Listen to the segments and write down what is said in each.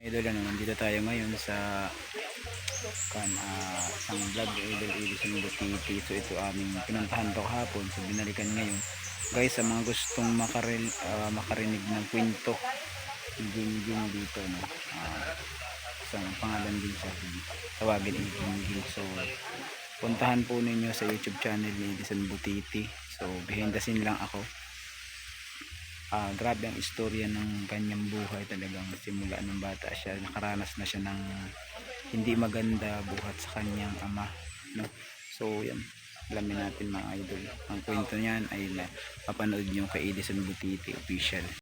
Idol ano, nandito tayo ngayon sa kan uh, isang vlog idol Edison Butiti. So ito aming pinuntahan to kahapon. So binalikan ngayon. Guys, sa mga gustong makaril, ah, makarinig ng kwento, Ging Ging dito no. Ah, isang pangalan din siya. Tawagin ay Ging Ging. So puntahan po ninyo sa YouTube channel ni Edison Butiti. So behind the scene lang ako ah grabe ang istorya ng kanyang buhay talagang simula ng bata siya. Nakaranas na siya ng hindi maganda buhat sa kanyang ama no? So yan. Alamin natin mga idol. Ang kwento niyan ay na papanood nyo kay Edison Butiti official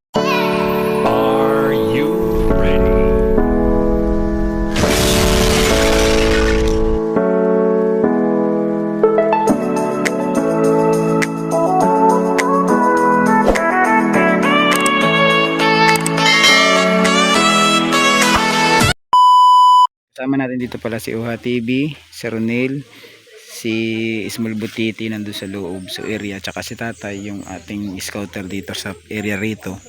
Kasama natin dito pala si Uha TV, si Ronel, si Ismail Butiti nandun sa loob sa area, tsaka si Tatay yung ating scouter dito sa area rito.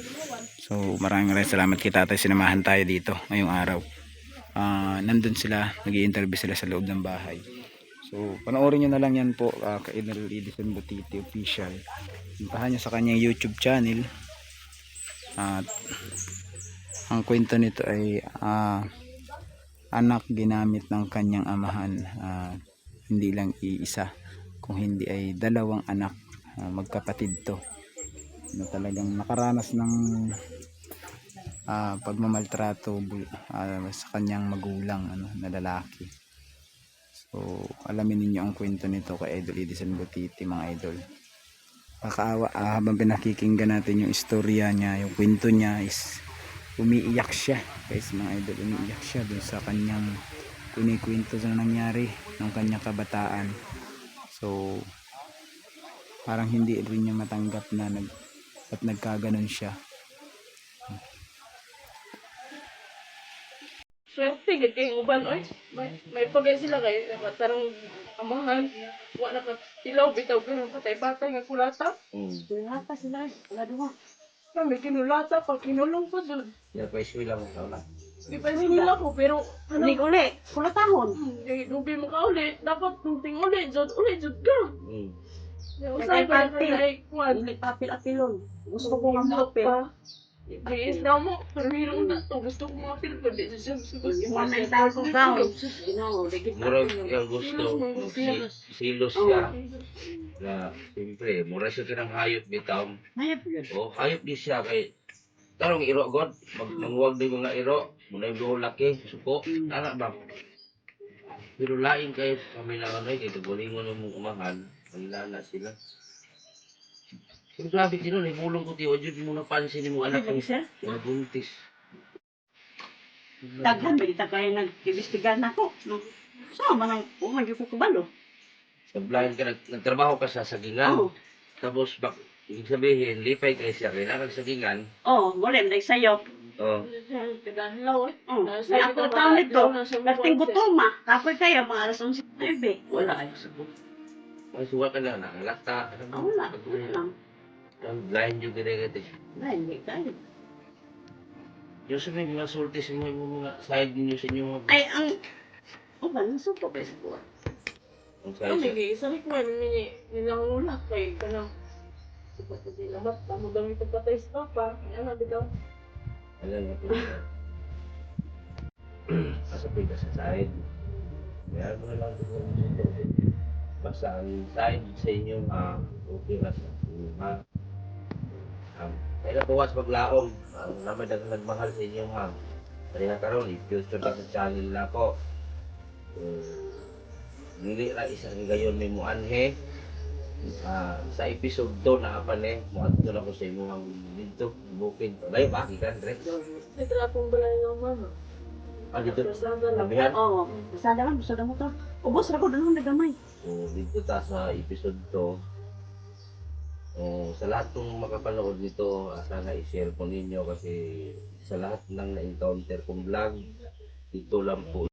So maraming maraming salamat kay Tatay, sinamahan tayo dito ngayong araw. Ah, nandun sila, nag interview sila sa loob ng bahay. So panoorin nyo na lang yan po uh, kay Idol Edison Butiti official. Puntahan nyo sa kanyang YouTube channel. At ang kwento nito ay ah, anak ginamit ng kanyang amahan ah, hindi lang iisa kung hindi ay dalawang anak ah, magkapatid to. Na talagang nakaranas ng ah, pagmamaltrato ah, sa kanyang magulang ano, na lalaki. So alamin ninyo ang kwento nito kay Idol Edison Butiti mga idol. Kakaawa ah, habang pinakikinggan natin yung istorya niya yung kwento niya is umiiyak siya guys mga idol umiiyak siya dun sa kanyang kunikwento sa nangyari ng kanyang kabataan so parang hindi rin niya matanggap na nag at nagkaganon siya Swerte, gid kay uban oy. May may pagay sila kay tarang amahan. Wa na ka ilaw bitaw ganun patay batay nga kulata. Kulata sila. Wala duha. Kami kinulata pag kinulong pa dun. Ya, pa eskwela mo ka na. Di pa nila ko pero ano Uli, uli. Kulatahon. Di nubi mo ka uli. Dapat tunting uli. Jod uli. Jod ka. Hmm. Usay pa na kay kwan. Uli, papil-apilon. Gusto ko ng papil. Biis na mo. Pero na to. Gusto ko mga film pa. Di siya susunod. One nine thousand pounds. Ginawa, ligit Murag yung gusto, si- silos siya. Na, siyempre, mura siya kinang hayop bitaw. Mayap yun. O, hayop di siya kay Tarong iro god, mag manguwag di mga iro, muna yung laki, suko, tara ba? Pero lain kayo kami na ano, kay tugulingon ng mong umahan, manilala sila. Pero grabe din nun, ibulong ko tiyo, dyan mo napansin mong anak ng sir? mga buntis. Daghan, balita kayo nag-ibistigan ako. Sama nang umagi ko kubalo. Nag-blind ka, nag- nagtrabaho ka sa sagingan. Oo. Tapos, bak, ibig sabihin, lipay kayo siya, kailangan sagingan. Oo, wala, dahil sa'yo. Oh, Kagalaw eh. Oo. May ako taon nito. mga konsep. gutuma. Kapoy kayo, mga alas 11. wala. Masuwa ka na, nangalata. Ah, wala. Wala blind yung ginagati. Wala, hindi kayo. Yung sa may mga sulti sa mga mga side ninyo sa inyo mga Ay, ang... O ba, nasuko ba sa buwan? ang Ang side lagi, sa likman, mini, nilang ulak kay kanang Dapat hindi naman, tamo dami pagpatay sa papa. Ano, bitaw. Alam mo po. Kasapit ka sa side. Kaya na lang dito. Basta ang side sa inyo, ah, okay na sa inyo, ha. Um, kaya na buwas maglaom. Ang naman dagang nagmahal sa inyo, ha. Kaya na karoon, i-future na sa channel na ko. Uh, Dili ra isang gayon may muanhe. Ah, sa episode 2 na pa ni mo adto na ko sa imo ang dito bukid. Bay ba gikan dire? Ito akong balay ng mama. Ah dito. Sabihan. Oo. Lang, gusto na mo to. Ubos na ko doon na gamay. So dito ta sa episode 2. Oh, sa lahat ng makapanood nito, ah, sana i-share po ninyo kasi sa lahat ng na-encounter kong vlog, dito lang po